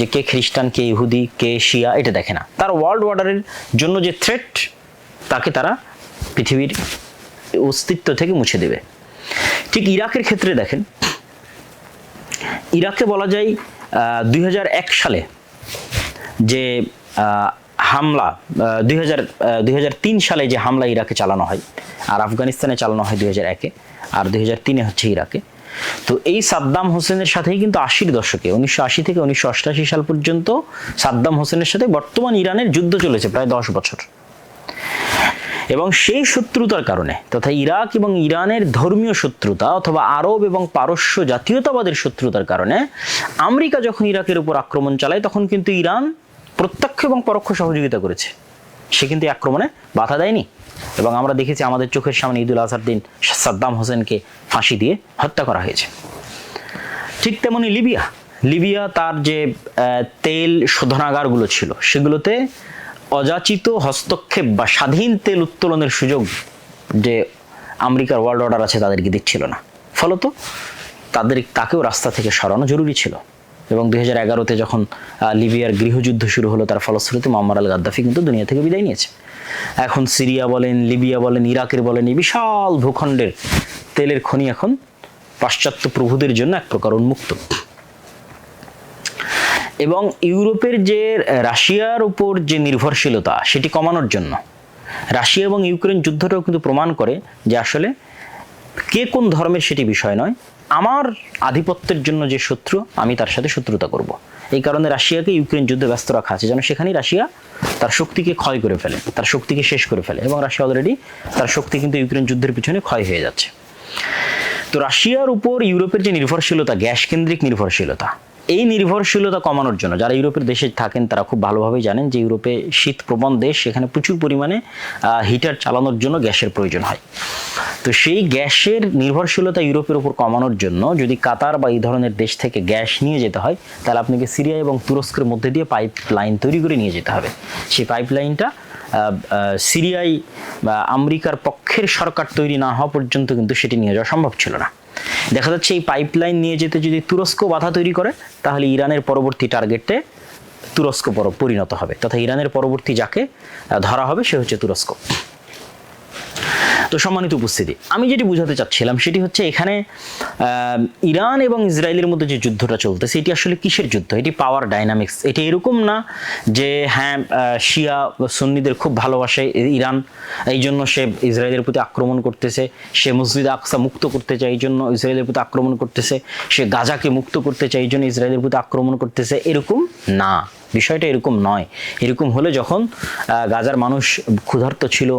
যে কে খ্রিস্টান, কে ইহুদি, কে শিয়া, এটা দেখে না। তার ওয়ার্ল্ড অর্ডারের জন্য যে থ্রেট তাকে তারা পৃথিবীর অস্তিত্ব থেকে মুছে দেবে। ঠিক ইরাকের ক্ষেত্রে দেখেন, ইরাকে বলা যায় দুই হাজার এক সালে যে হামলা দুই সালে যে হামলা ইরাকে চালানো হয়, আর আফগানিস্তানে চালানো হয় দুই হাজার একে, আর দুই তিনে হচ্ছে ইরাকে। তো এই সাদ্দাম হোসেনের সাথেই কিন্তু আশির দশকে, উনিশশো আশি থেকে উনিশশো অষ্টাশি সাল পর্যন্ত সাদ্দাম হোসেনের সাথে বর্তমান ইরানের যুদ্ধ চলেছে প্রায় দশ বছর। এবং সেই শত্রুতার কারণে তথা ইরাক এবং ইরানের ধর্মীয় শত্রুতা অথবা আরব এবং পারস্য জাতীয়তাবাদের শত্রুতার কারণে আমেরিকা যখন ইরাকের উপর আক্রমণ চালায়, তখন কিন্তু ইরান প্রত্যক্ষ এবং পরোক্ষ সহযোগিতা করেছে। সে কিন্তু আক্রমণে বাধা দেয়নি। এবং আমরা দেখেছি আমাদের চোখের সামনে ঈদুল আজহার দিন সাদ্দাম হোসেনকে ফাঁসি দিয়ে হত্যা করা হয়েছে। ঠিক তেমনি লিবিয়া। লিবিয়া তার যে তেল শোধনাগারগুলো ছিল, সেগুলোতে অযাচিত হস্তক্ষেপ বা স্বাধীন তেল উত্তোলনের সুযোগ যে আমেরিকার ওয়ার্ল্ড অর্ডার আছে তাদেরকে দিচ্ছিল না। ফলত তাদের তাকেও রাস্তা থেকে সরানো জরুরি ছিল এবং দুই হাজার এগারোতে যখন লিবিয়ার গৃহযুদ্ধ শুরু হলো, তার ফলশ্রুতিতে মোহাম্মদ আল গাদ্দাফি কিন্তু দুনিয়া থেকে বিদায় নিয়েছে। এখন সিরিয়া বলেন, লিবিয়া বলেন, ইরাকের বলেন, এই বিশাল ভূখণ্ডের তেলের খনি এখন পাশ্চাত্য প্রভুদের জন্য এক প্রকার উন্মুক্ত। এবং ইউরোপের যে রাশিয়ার উপর যে নির্ভরশীলতা, সেটি কমানোর জন্য। রাশিয়া এবং ইউক্রেন যুদ্ধটাও কিন্তু প্রমাণ করে যে আসলে কে কোন ধর্মের সেটি বিষয় নয়। আমার আধিপত্যের জন্য যে শত্রু, আমি তার সাথে শত্রুতা করব। এই কারণে রাশিয়াকে ইউক্রেন যুদ্ধে ব্যস্ত রাখা আছে। যেন সেখানেই রাশিয়া তার শক্তিকে ক্ষয় করে ফেলে, তার শক্তিকে শেষ করে ফেলে এবং রাশিয়া অলরেডি তার শক্তি কিন্তু ইউক্রেন যুদ্ধের পিছনে ক্ষয় হয়ে যাচ্ছে। তো রাশিয়ার উপর ইউরোপের যে নির্ভরশীলতা, গ্যাস কেন্দ্রিক নির্ভরশীলতা এই নির্ভরশীলতা কমানোর জন্য, যারা ইউরোপের দেশে থাকেন তারা খুব ভালোভাবেই জানেন যে ইউরোপে শীত প্রবণ দেশ, সেখানে প্রচুর পরিমাণে হিটার চালানোর জন্য গ্যাসের প্রয়োজন হয়। তো সেই গ্যাসের নির্ভরশীলতা ইউরোপের উপর কমানোর জন্য যদি কাতার বা এই ধরনের দেশ থেকে গ্যাস নিয়ে যেতে হয়, তাহলে আপনাকে সিরিয়া এবং তুরস্কের মধ্যে দিয়ে পাইপ লাইন তৈরি করে নিয়ে যেতে হবে। সেই পাইপ লাইনটা সিরিয়ায় আমেরিকার পক্ষের সরকার তৈরি না হওয়া পর্যন্ত কিন্তু সেটি নিয়ে যাওয়া সম্ভব ছিল না। দেখা যাচ্ছে এই পাইপলাইন নিয়ে যেতে যদি তুরস্ক বাধা তৈরি করে, তাহলে ইরানের পরবর্তী টার্গেটে তুরস্ক পর- পরিণত হবে। তথা ইরানের পরবর্তী যাকে ধরা হবে, সে হচ্ছে তুরস্ক। তো সম্মানিত উপস্থিতি। আমি যেটি বুঝাতে চাচ্ছিলাম সেটি হচ্ছে এখানে ইরান এবং ইসরায়েলের মধ্যে যে যুদ্ধটা চলতেছে, এটি আসলে কিসের যুদ্ধ? এটি পাওয়ার ডাইনামিক্স এটি এরকম না যে হ্যাঁ শিয়া সুন্নিদের খুব ভালোবাসে ইরান এই জন্য সে ইসরায়েলের প্রতি আক্রমণ করতেছে। সে মসজিদ আকসা মুক্ত করতে চায় এই জন্য ইসরায়েলের প্রতি আক্রমণ করতেছে। সে গাজাকে মুক্ত করতে চায় এই জন্য ইসরায়েলের প্রতি আক্রমণ করতেছে। এরকম না। বিষয়টা এরকম নয়। এরকম হলে যখন গাজার মানুষ ক্ষুধার্ত ছিল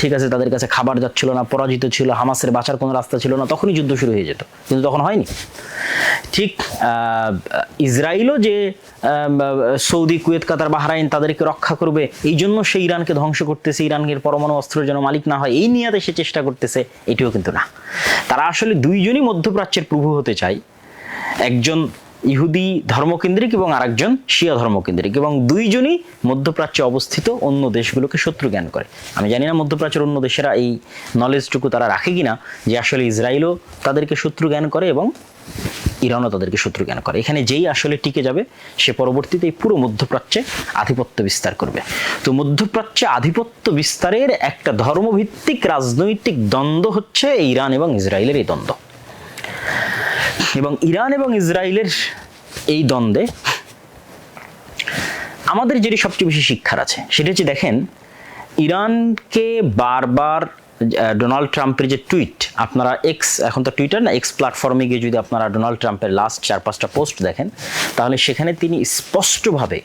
ঠিক আছে, তাদের কাছে খাবার যাচ্ছিল না, পরাজিত ছিল, হামাসের বাঁচার কোনো রাস্তা ছিল না, তখনই যুদ্ধ শুরু হয়ে যেত। কিন্তু তখন হয়নি। ঠিক ইসরায়েলও যে সৌদি, কুয়েত, কাতার, বাহরাইন তাদেরকে রক্ষা করবে, এই জন্য সে ইরানকে ধ্বংস করতেছে ইরানের পরমাণু অস্ত্রের যেন মালিক না হয়, এই নিয়াতে সে চেষ্টা করতেছে, এটিও কিন্তু না। তারা আসলে দুইজনই মধ্যপ্রাচ্যের প্রভু হতে চায়। একজন ইহুদি ধর্মকেন্দ্রিক এবং আরেকজন শিয়া ধর্মকেন্দ্রিক এবং দুইজনই মধ্যপ্রাচ্যে অবস্থিত অন্য দেশগুলোকে শত্রু জ্ঞান করে। আমি জানি না মধ্যপ্রাচ্যের অন্য দেশেরা এই নলেজটুকু তারা রাখে কিনা যে আসলে ইসরায়েলও তাদেরকে শত্রু জ্ঞান করে এবং ইরানও তাদেরকে শত্রু জ্ঞান করে। এখানে যেই আসলে টিকে যাবে, সে পরবর্তীতে এই পুরো মধ্যপ্রাচ্যে আধিপত্য বিস্তার করবে। তো মধ্যপ্রাচ্যে আধিপত্য বিস্তারের একটা ধর্মভিত্তিক রাজনৈতিক দ্বন্দ্ব হচ্ছে ইরান এবং ইসরায়েলের এই দ্বন্দ্ব। এবং ইরান এবং ইসরায়েলের এই দ্বন্দ্বে আমাদের যেটি সবচেয়ে বেশি শিক্ষার আছে, সেটা হচ্ছে দেখেন, ইরানকে বারবার ডোনাল্ড ট্রাম্পের যে টুইট, আপনারা এক্স এখন তো টুইটার না এক্স প্ল্যাটফর্মে গিয়ে যদি আপনারা ডোনাল্ড ট্রাম্পের লাস্ট চার পাঁচটা পোস্ট দেখেন, তাহলে সেখানে তিনি স্পষ্টভাবে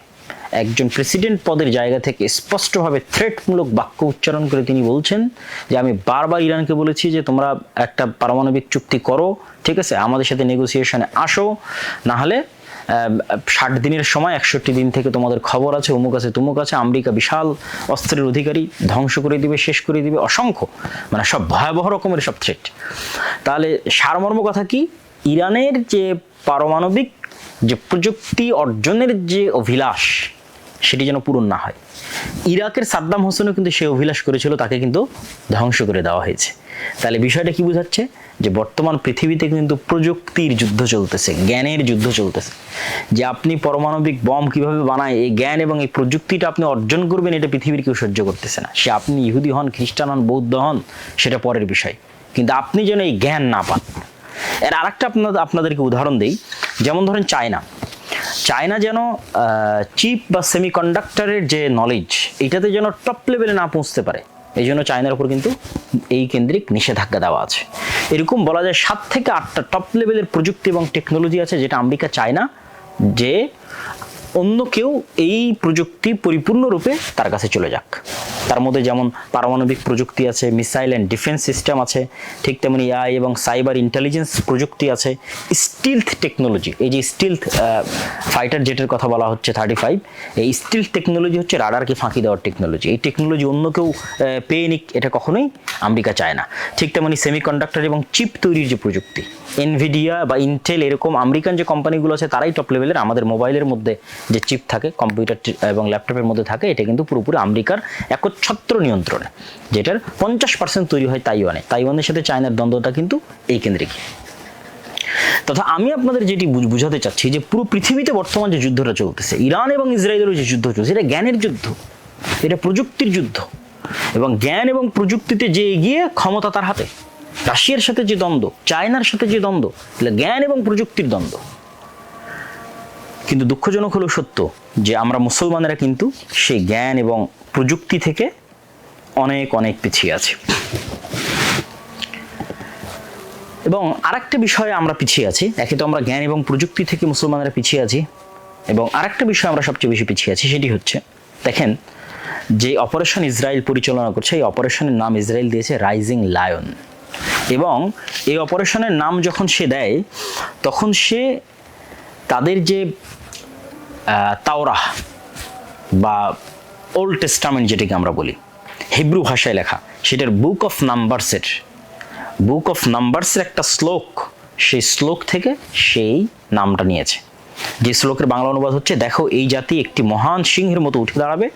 একজন প্রেসিডেন্ট পদের জায়গা থেকে স্পষ্টভাবে থ্রেটমূলক বাক্য উচ্চারণ করে তিনি বলছেন যে, আমি বারবার ইরানকে বলেছি যে, তোমরা একটা পারমাণবিক চুক্তি করো, ঠিক আছে? আমাদের সাথে নেগোসিয়েশনে আসো। না হলে ষাট দিনের সময়, একষট্টি দিন থেকে তোমাদের খবর আছে, অমুক আছে, তুমুক আছে। আমেরিকা বিশাল অস্ত্রের অধিকারী ধ্বংস করে দিবে, শেষ করে দিবে। অসংখ্য মানে সব ভয়াবহ রকমের সব থ্রেট তাহলে, সারমর্ম কথা কি? ইরানের যে পারমাণবিক যে প্রযুক্তি অর্জনের যে অভিলাষ সেটি যেন পূরণ না হয়। ইরাকের সাদ্দাম হোসেনও কিন্তু সে অভিলাষ করেছিল, তাকে কিন্তু ধ্বংস করে দেওয়া হয়েছে। তাহলে বিষয়টা কি বোঝাচ্ছে? যে বর্তমান পৃথিবীতে কিন্তু প্রযুক্তির যুদ্ধ চলতেছে, জ্ঞানের যুদ্ধ চলতেছে। যে আপনি পারমাণবিক বম কীভাবে বানায়, এই জ্ঞান এবং এই প্রযুক্তিটা আপনি অর্জন করবেন, এটা পৃথিবীর কেউ সহ্য করতেছে না। সে আপনি ইহুদি হন, খ্রিস্টান হন, বৌদ্ধ হন, সেটা পরের বিষয়। কিন্তু আপনি যেন এই জ্ঞান না পান। এর আরেকটা আপনাদের আপনাদেরকে উদাহরণ দিই। যেমন ধরেন চায়না। চায়না যেন চিপ বা সেমিকন্ডাক্টরের যে নলেজ এটাতে যেন টপ লেভেলে না পৌঁছতে পারে। এই জন্য চায়নার উপর কিন্তু এই কেন্দ্রিক নিষেধাজ্ঞা দেওয়া আছে। এরকম বলা যায় সাত থেকে আটটা টপ লেভেলের প্রযুক্তি এবং টেকনোলজি আছে যেটা আমেরিকা চায় না যে অন্য কেউ এই প্রযুক্তি পরিপূর্ণরূপে তার কাছে চলে যাক। তার মধ্যে যেমন পারমাণবিক প্রযুক্তি আছে মিসাইল অ্যান্ড ডিফেন্স সিস্টেম আছে, ঠিক তেমনি এআই এবং সাইবার ইন্টেলিজেন্স প্রযুক্তি আছে স্টিলথ টেকনোলজি এই যে স্টিলথ ফাইটার জেটের কথা বলা হচ্ছে থার্টি ফাইভ এই স্টিলথ টেকনোলজি হচ্ছে রাডারকে ফাঁকি দেওয়ার টেকনোলজি এই টেকনোলজি অন্য কেউ পেয়ে নিক, এটা কখনোই আমেরিকা চায় না। ঠিক তেমনি সেমিকন্ডাক্টর এবং চিপ তৈরির যে প্রযুক্তি এনভিডিয়া বা ইন্টেল এরকম আমেরিকান যে কোম্পানিগুলো আছে, তারাই টপ লেভেলের আমাদের মোবাইলের মধ্যে যে চিপ থাকে কম্পিউটার এবং ল্যাপটপের মধ্যে থাকে, এটা কিন্তু পুরোপুরি আমেরিকার একচ্ছত্র নিয়ন্ত্রণে, যেটার পঞ্চাশ পার্সেন্ট তৈরি হয় তাইওয়ানে। তাইওয়ানের সাথে চায়নার দ্বন্দ্বটা কিন্তু এই কেন্দ্রিক। তথা আমি আপনাদের যেটি বুঝ- বুঝাতে চাচ্ছি যে পুরো পৃথিবীতে বর্তমান যে যুদ্ধটা চলতেছে, ইরান এবং ইসরায়েলের যে যুদ্ধ চলছে, এটা জ্ঞানের যুদ্ধ, এটা প্রযুক্তির যুদ্ধ। এবং জ্ঞান এবং প্রযুক্তিতে যে এগিয়ে ক্ষমতা তার হাতে। রাশিয়ার সাথে যে দ্বন্দ্ব, চায়নার সাথে যে দ্বন্দ্ব এটা জ্ঞান এবং প্রযুক্তির দ্বন্দ্ব। কিন্তু দুঃখজনক হলো সত্য যে আমরা মুসলমানেরা কিন্তু সেই জ্ঞান এবং প্রযুক্তি থেকে অনেক অনেক পিছিয়ে আছি। এবং আরেকটা বিষয়ে আমরা পিছিয়ে আছি, একে তো আমরা জ্ঞান এবং প্রযুক্তি থেকে মুসলমানরা পিছিয়ে আছি, এবং আরেকটা বিষয় আমরা সবচেয়ে বেশি পিছিয়ে আছি সেটি হচ্ছে, দেখেন, যে অপারেশন ইসরায়েল পরিচালনা করছে, এই অপারেশনের নাম ইসরায়েল দিয়েছে রাইজিং লায়ন এবং এই অপারেশনের নাম যখন সে দেয়, তখন সে তাদের যে তাওরাহ বা ওল্ড টেস্টামেন্ট যেটাকে আমরা বলি হিব্রু ভাষায় লেখা, সেটার বুক অফ নাম্বারসের বুক অফ নাম্বারসের একটা শ্লোক, সেই শ্লোক থেকে সেই নামটা নিয়েছে। যে শ্লোকের বাংলা অনুবাদ হচ্ছে, দেখো, এই জাতি একটি মহান সিংহের মতো উঠে দাঁড়াবে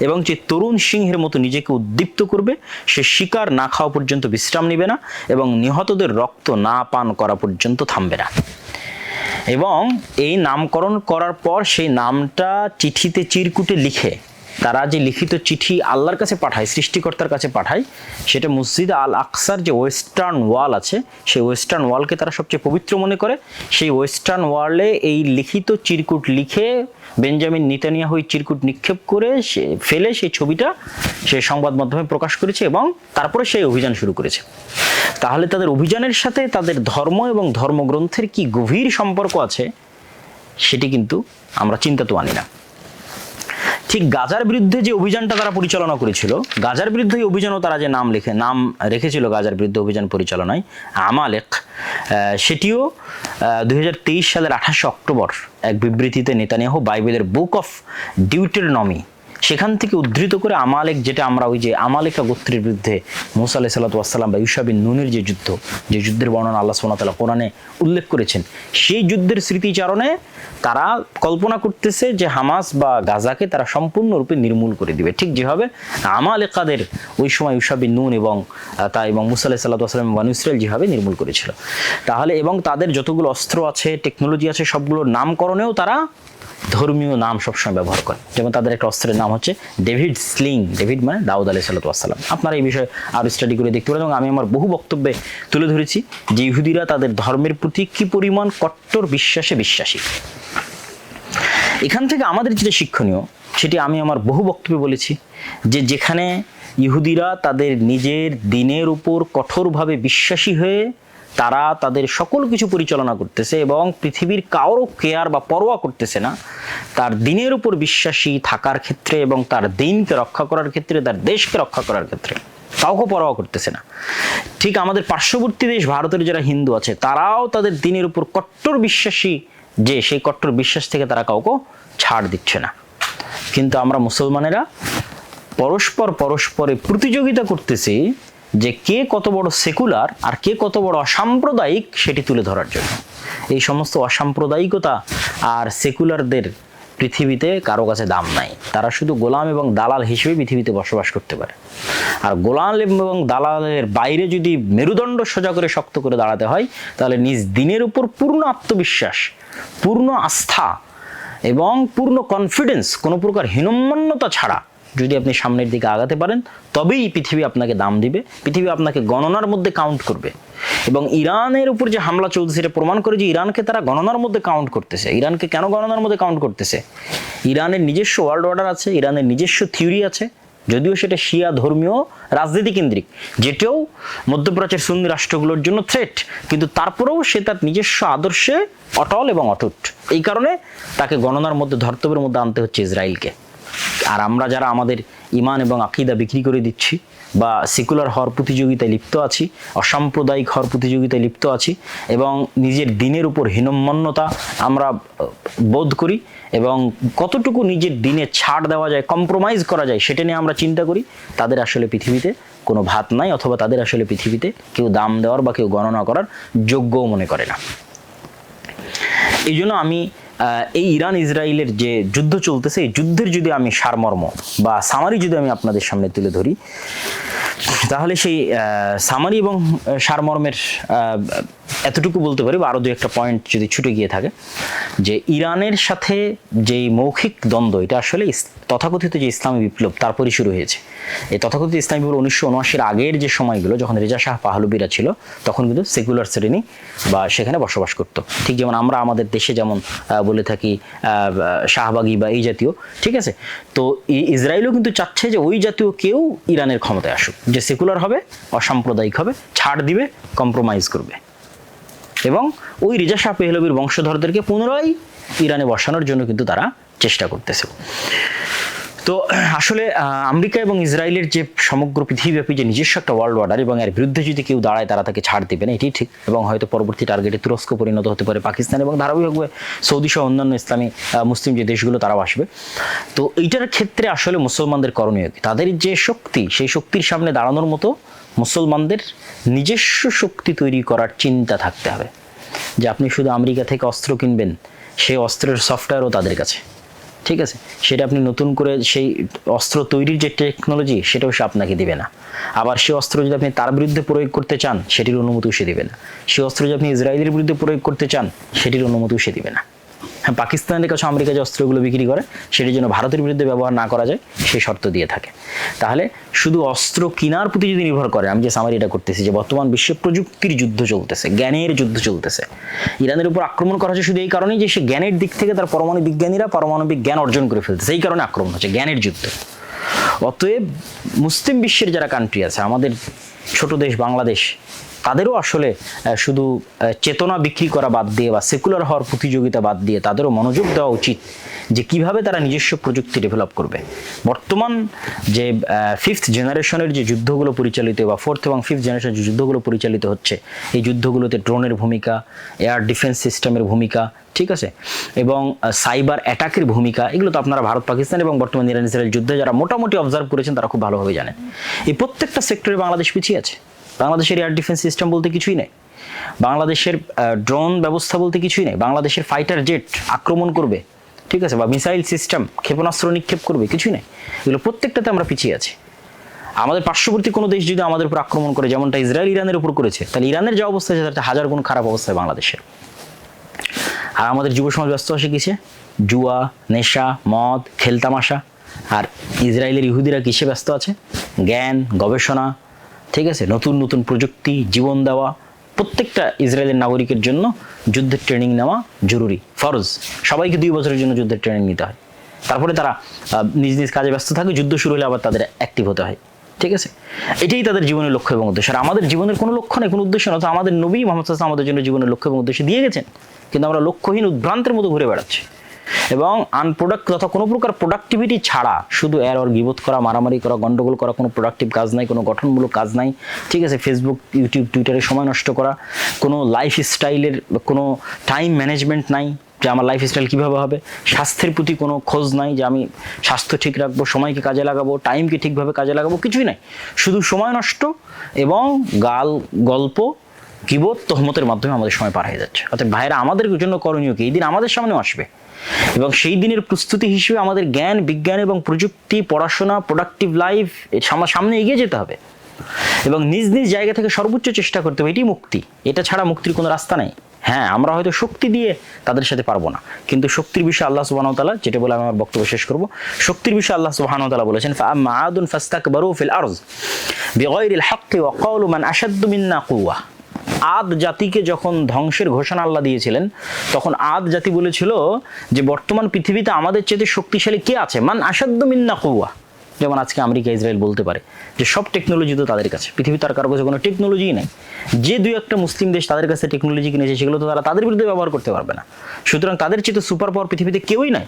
এবং যে তরুণ সিংহের মতো নিজেকে উদ্দীপ্ত করবে, সে শিকার না খাওয়া পর্যন্ত বিশ্রাম নেবে না এবং নিহতদের রক্ত না পান করা পর্যন্ত থামবে না। এবং এই নামকরণ করার পর সেই নামটা চিঠিতে চিরকুটে লিখে তারা যে লিখিত চিঠি আল্লাহর কাছে পাঠায়, সৃষ্টিকর্তার কাছে পাঠায়, সেটা মসজিদ আল আকসার যে ওয়েস্টার্ন ওয়াল আছে, সেই ওয়েস্টার্ন ওয়ালকে তারা সবচেয়ে পবিত্র মনে করে। সেই ওয়েস্টার্ন ওয়ালে এই লিখিত চিরকুট লিখে বেঞ্জামিন নিতানিয়াহু এই চিরকুট নিক্ষেপ করে সে, ফেলে সেই ছবিটা সে সংবাদ মাধ্যমে প্রকাশ করেছে এবং তারপরে সেই অভিযান শুরু করেছে। তাহলে তাদের অভিযানের সাথে তাদের ধর্ম এবং ধর্মগ্রন্থের কি গভীর সম্পর্ক আছে, সেটি কিন্তু আমরা চিন্তা তো আনি না। ঠিক গাজার বিরুদ্ধে যে অভিযানটা তারা পরিচালনা করেছিল, গাজার বিরুদ্ধে অভিযানও তারা যে নাম লিখে, নাম রেখেছিল গাজার বিরুদ্ধে অভিযান পরিচালনায়, আমালেক সেটিও দুই হাজার তেইশ সালের আঠাশে অক্টোবর এক বিবৃতিতে নেতানিয়াহ বাইবেলের বুক অফ ডিউটেরনমি সেখান থেকে উদ্ধৃত করে আমালেক, যেটা আমরা ওই যে আমালেকা গোত্রের বিরুদ্ধে মুসা আলাহ সাল্লাতাম বা ইউসাবিন নুনের যে যুদ্ধ, যে যুদ্ধের বর্ণনা আল্লাহ সোনাতালা কোরআনে উল্লেখ করেছেন, সেই যুদ্ধের স্মৃতিচারণে তারা কল্পনা করতেছে যে হামাস বা গাজাকে তারা সম্পূর্ণরূপে নির্মূল করে দিবে। ঠিক যেভাবে আমালেকাদের ওই সময় ইউসাবিন নুন এবং তা এবং মুসা আলাহ সাল্লাহাম বানু ইসরায়েল যেভাবে নির্মূল করেছিল। তাহলে এবং তাদের যতগুলো অস্ত্র আছে, টেকনোলজি আছে, সবগুলোর নামকরণেও তারা ধর্মীয় নাম সবসময় ব্যবহার করে। যেমন তাদের একটা অস্ত্রের নাম হচ্ছে ডেভিড স্লিং। ডেভিড মানে দাউদ আলি সাল্লাম আপনারা এই বিষয়ে আরও স্টাডি করে দেখতে পারেন এবং আমি আমার বহু বক্তব্যে তুলে ধরেছি যে ইহুদিরা তাদের ধর্মের প্রতি কি পরিমাণ কট্টর বিশ্বাসে বিশ্বাসী। এখান থেকে আমাদের যেটা শিক্ষণীয়, সেটি আমি আমার বহু বক্তব্যে বলেছি যে যেখানে ইহুদিরা তাদের নিজের দিনের উপর কঠোরভাবে বিশ্বাসী হয়ে তারা তাদের সকল কিছু পরিচালনা করতেছে এবং পৃথিবীর কারও কেয়ার বা পরোয়া করতেছে না। তার দিনের উপর বিশ্বাসী থাকার ক্ষেত্রে এবং তার দিনকে রক্ষা করার ক্ষেত্রে, তার দেশকে রক্ষা করার ক্ষেত্রে কাউকে পরোয়া করতেছে না। ঠিক আমাদের পার্শ্ববর্তী দেশ ভারতের যারা হিন্দু আছে, তারাও তাদের দিনের উপর কট্টর বিশ্বাসী যে সেই কট্টর বিশ্বাস থেকে তারা কাউকে ছাড় দিচ্ছে না। কিন্তু আমরা মুসলমানেরা পরস্পর পরস্পরে প্রতিযোগিতা করতেছি যে কে কত বড় সেকুলার আর কে কত বড় অসাম্প্রদায়িক সেটি তুলে ধরার জন্য। এই সমস্ত অসাম্প্রদায়িকতা আর সেকুলারদের পৃথিবীতে কারও কাছে দাম নাই। তারা শুধু গোলাম এবং দালাল হিসেবে পৃথিবীতে বসবাস করতে পারে। আর গোলাম এবং দালালের বাইরে যদি মেরুদণ্ড সোজা করে শক্ত করে দাঁড়াতে হয়, তাহলে নিজ দিনের উপর পূর্ণ আত্মবিশ্বাস, পূর্ণ আস্থা এবং পূর্ণ কনফিডেন্স কোনো প্রকার হীনম্মন্যতা ছাড়া যদি আপনি সামনের দিকে আগাতে পারেন, তবেই পৃথিবী আপনাকে দাম দিবে। পৃথিবী আপনাকে গণনার মধ্যে কাউন্ট করবে। এবং ইরানের উপর যে হামলা চলছে, সেটা প্রমাণ করে যে ইরানকে তারা গণনার মধ্যে কাউন্ট করতেছে। ইরানকে কেন গণনার মধ্যে কাউন্ট করতেছে? ইরানের নিজস্ব ওয়ার্ল্ড অর্ডার আছে, ইরানের নিজস্ব থিওরি আছে। যদিও সেটা শিয়া ধর্মীয়, রাজনীতি কেন্দ্রিক। যেটাও মধ্যপ্রাচ্যের সুন্নি রাষ্ট্রগুলোর জন্য থ্রেট কিন্তু তারপরেও সে তার নিজস্ব আদর্শে অটল এবং অটুট। এই কারণে তাকে গণনার মধ্যে ধর্তব্যের মধ্যে আনতে হচ্ছে ইসরায়েলকে। আর আমরা যারা আমাদের ইমান এবং আকিদা বিক্রি করে দিচ্ছি বা সেকুলার হওয়ার প্রতিযোগিতায় লিপ্ত আছি, অসাম্প্রদায়িক হওয়ার প্রতিযোগিতায় লিপ্ত আছি এবং নিজের দিনের উপর হীনম্মন্যতা আমরা বোধ করি এবং কতটুকু নিজের দিনে ছাড় দেওয়া যায় কম্প্রোমাইজ করা যায় সেটা নিয়ে আমরা চিন্তা করি, তাদের আসলে পৃথিবীতে কোনো ভাত নাই অথবা তাদের আসলে পৃথিবীতে কেউ দাম দেওয়ার বা কেউ গণনা করার যোগ্যও মনে করে না। এই জন্য আমি এই ইরান ইসরায়েলের যে যুদ্ধ চলতেছে, এই যুদ্ধের যদি আমি সারমর্ম বা সামারি যদি আমি আপনাদের সামনে তুলে ধরি, তাহলে সেই সামারি এবং সারমর্মের এতটুকু বলতে পারি বা আরও দু একটা পয়েন্ট যদি ছুটে গিয়ে থাকে, যে ইরানের সাথে যেই মৌখিক দ্বন্দ্ব, এটা আসলে তথাকথিত যে ইসলামী বিপ্লব তারপরই শুরু হয়েছে। এই তথাকথিত ইসলামী বিপ্লব উনিশশো উনআশির আগের যে সময়গুলো, যখন রেজা শাহ পাহলবিরা ছিল, তখন কিন্তু সেকুলার শ্রেণি বা সেখানে বসবাস করতো। ঠিক যেমন আমরা আমাদের দেশে যেমন বলে থাকি শাহবাগি বা এই জাতীয়, ঠিক আছে? তো ইসরায়েলও কিন্তু চাচ্ছে যে ওই জাতীয় কেউ ইরানের ক্ষমতায় আসুক, যে সেকুলার হবে, অসাম্প্রদায়িক হবে, ছাড় দিবে কম্প্রোমাইজ করবে। এবং ওই রেজা শাহ পেহলবির বংশধরদেরকে পুনরায় ইরানে বসানোর জন্য কিন্তু তারা চেষ্টা করতেছে। তো আসলে আমেরিকা এবং ইসরায়েলের যে সমগ্র পৃথিবীব্যাপী যে নিজস্ব একটা ওয়ার্ল্ড অর্ডার এবং এর বিরুদ্ধে যদি কেউ দাঁড়ায়, তারা তাকে ছাড় দেবে না এটি ঠিক। এবং হয়তো পরবর্তী টার্গেটে তুরস্ক পরিণত হতে পারে, পাকিস্তান এবং ধারাবাহিকভাবে সৌদি সহ অন্যান্য ইসলামী মুসলিম যে দেশগুলো, তারাও আসবে। তো এইটার ক্ষেত্রে আসলে মুসলমানদের করণীয় তাদের যে শক্তি, সেই শক্তির সামনে দাঁড়ানোর মতো মুসলমানদের নিজস্ব শক্তি তৈরি করার চিন্তা থাকতে হবে। যে আপনি শুধু আমেরিকা থেকে অস্ত্র কিনবেন, সেই অস্ত্রের সফটওয়্যারও তাদের কাছে। ঠিক আছে? সেটা আপনি নতুন করে সেই অস্ত্র তৈরির যে টেকনোলজি সেটাও সে আপনাকে দিবে না। আবার সেই অস্ত্র যদি আপনি তার বিরুদ্ধে প্রয়োগ করতে চান, সেটির অনুমতিও সে দিবে না। সেই অস্ত্র যদি আপনি ইসরায়েলের বিরুদ্ধে প্রয়োগ করতে চান, সেটির অনুমতিও সে দিবে না। হ্যাঁ পাকিস্তানের কাছে আমেরিকা যে অস্ত্রগুলো বিক্রি করে, সেটির জন্য ভারতের বিরুদ্ধে ব্যবহার না করা যায়, সেই শর্ত দিয়ে থাকে। তাহলে শুধু অস্ত্র কেনার প্রতি যদি নির্ভর করে, আমি যে সামারি এটা করতেছি, যে বর্তমান বিশ্বে প্রযুক্তির যুদ্ধ চলতেছে, জ্ঞানের যুদ্ধ চলতেছে, ইরানের উপর আক্রমণ করা হচ্ছে শুধু এই কারণেই যে সে জ্ঞানের দিক থেকে তার পরমাণু বিজ্ঞানীরা পারমাণবিক জ্ঞান অর্জন করে ফেলতেছে এই কারণে আক্রমণ হচ্ছে, জ্ঞানের যুদ্ধ। অতএব মুসলিম বিশ্বের যারা কান্ট্রি আছে, আমাদের ছোট দেশ বাংলাদেশ তাদেরও আসলে শুধু চেতনা বিক্রি করা বাদ দিয়ে বা সেকুলার হওয়ার প্রতিযোগিতা বাদ দিয়ে তাদেরও মনোযোগ দেওয়া উচিত যে কীভাবে তারা নিজস্ব প্রযুক্তি ডেভেলপ করবে। বর্তমান যে ফিফথ জেনারেশনের যে যুদ্ধগুলো পরিচালিত বা ফোর্থ এবং ফিফথ জেনারেশনের যে যুদ্ধগুলো পরিচালিত হচ্ছে, এই যুদ্ধগুলোতে ড্রোনের ভূমিকা এয়ার ডিফেন্স সিস্টেমের ভূমিকা, ঠিক আছে? এবং সাইবার অ্যাটাকের ভূমিকা, এগুলো তো আপনারা ভারত, পাকিস্তান এবং বর্তমান ইরান ইসরায়েল যুদ্ধে যারা মোটামুটি অবজার্ভ করেছেন, তারা খুব ভালোভাবে জানেন। এই প্রত্যেকটা সেক্টরে বাংলাদেশ পিছিয়ে আছে। বাংলাদেশের এয়ার ডিফেন্স সিস্টেম বলতে কিছুই নেই। বাংলাদেশের ড্রোন ব্যবস্থা বলতে কিছুই নেই। বাংলাদেশের ফাইটার জেট আক্রমণ করবে, ঠিক আছে? বা মিসাইল সিস্টেম ক্ষেপণাস্ত্র নিক্ষেপ করবে, কিছুই নেই। এগুলো প্রত্যেকটাতে আমরা পিছিয়ে আছি। আমাদের পার্শ্ববর্তী কোনো দেশ যদি আমাদের উপর আক্রমণ করে, যেমনটা ইসরায়েল ইরানের উপর করেছে, তাহলে ইরানের যে অবস্থা আছে তার হাজার গুণ খারাপ অবস্থায় বাংলাদেশের। আর আমাদের যুব সমাজ ব্যস্ত আছে কিসে? জুয়া, নেশা, মদ খেলতামাশা আর ইসরায়েলের ইহুদিরা কিসে ব্যস্ত আছে? জ্ঞান, গবেষণা ঠিক আছে, নতুন নতুন প্রযুক্তি, জীবন দেওয়া, প্রত্যেকটা ইসরায়েলের নাগরিকের জন্য যুদ্ধের ট্রেনিং নেওয়া জরুরি। ফরজ, সবাইকে দুই বছরের জন্য যুদ্ধের ট্রেনিং নিতে হয়। তারপরে তারা নিজ নিজ কাজে ব্যস্ত থাকে, যুদ্ধ শুরু হলে আবার তাদের অ্যাক্টিভ হতে হয়। ঠিক আছে? এটাই তাদের জীবনের লক্ষ্য এবং উদ্দেশ্য। আর আমাদের জীবনের কোনো লক্ষ্য নেই, কোনো উদ্দেশ্য না তো আমাদের নবী মোহাম্মদ আমাদের জন্য জীবনের লক্ষ্য এবং উদ্দেশ্য দিয়ে গেছেন। কিন্তু আমরা লক্ষ্যহীন উদ্ভ্রান্তের মতো ঘুরে বেড়াচ্ছি। এবং আনপ্রোডাক্ট তথা কোনো প্রকার প্রোডাক্টিভিটি ছাড়া শুধু এর ওর গিবোধ করা, মারামারি করা, গন্ডগোল করা, কোনো প্রোডাক্টিভ কাজ নাই, কোনো গঠনমূলক কাজ নাই, ঠিক আছে? ফেসবুক ইউটিউব টুইটারে সময় নষ্ট করা, কোনো লাইফ স্টাইলের কোনো টাইম ম্যানেজমেন্ট নাই যে আমার লাইফ স্টাইল কীভাবে হবে? স্বাস্থ্যের প্রতি কোনো খোঁজ নাই যে আমি স্বাস্থ্য ঠিক রাখব, সময়কে কাজে লাগাবো টাইমকে ঠিকভাবে কাজে লাগাবো, কিছুই নাই। শুধু সময় নষ্ট এবং গাল, গল্প কিবোধ তহমতের মাধ্যমে আমাদের সময় পার হয়ে যাচ্ছে। অর্থাৎ ভাইরা আমাদের জন্য করণীয় কি? এই দিন আমাদের সামনেও আসবে। এবং সেই দিনের প্রস্তুতি হিসেবে আমাদের জ্ঞান, বিজ্ঞান এবং প্রযুক্তি, পড়াশোনা প্রোডাক্টিভ লাইফ সামনে এগিয়ে যেতে হবে। এবং নিজ নিজ জায়গা থেকে সর্বোচ্চ চেষ্টা করতে হবে। এটি মুক্তি। এটা ছাড়া মুক্তির কোনো রাস্তা নেই। হ্যাঁ আমরা হয়তো শক্তি দিয়ে তাদের সাথে পারব না। কিন্তু শক্তির বিষয়ে আল্লাহ সুবাহ তালা যেটা বলে আমি আমার বক্তব্য শেষ করব, শক্তির বিষয়ে আল্লাহ সুবাহ তালা বলেছেন, ফাআম্মা আদুন ফাস্তাকবারু ফিল আরজ বিগয়রিল হাক্কি ওয়া ক্বাউলু মান আশাদ্দু মিন্না কুওয়া। আদ জাতিকে যখন ধ্বংসের ঘোষণা আল্লাহ দিয়েছিলেন, তখন আদ জাতি বলেছিল যে বর্তমান পৃথিবীতে আমাদের চেয়ে শক্তিশালী কে আছে? মান আসাদ্দ মিন্না কৌয়া যেমন আজকে আমেরিকা, ইসরায়েল বলতে পারে যে সব টেকনোলজি তো তাদের কাছে। পৃথিবী তার কারও কাছে কোনো টেকনোলজিই নেই। যে দুই একটা মুসলিম দেশ তাদের কাছে টেকনোলজি কিনেছে, সেগুলো তো তারা তাদের বিরুদ্ধে ব্যবহার করতে পারবে না। সুতরাং তাদের চেয়ে তো সুপার পাওয়ার পৃথিবীতে কেউই নাই।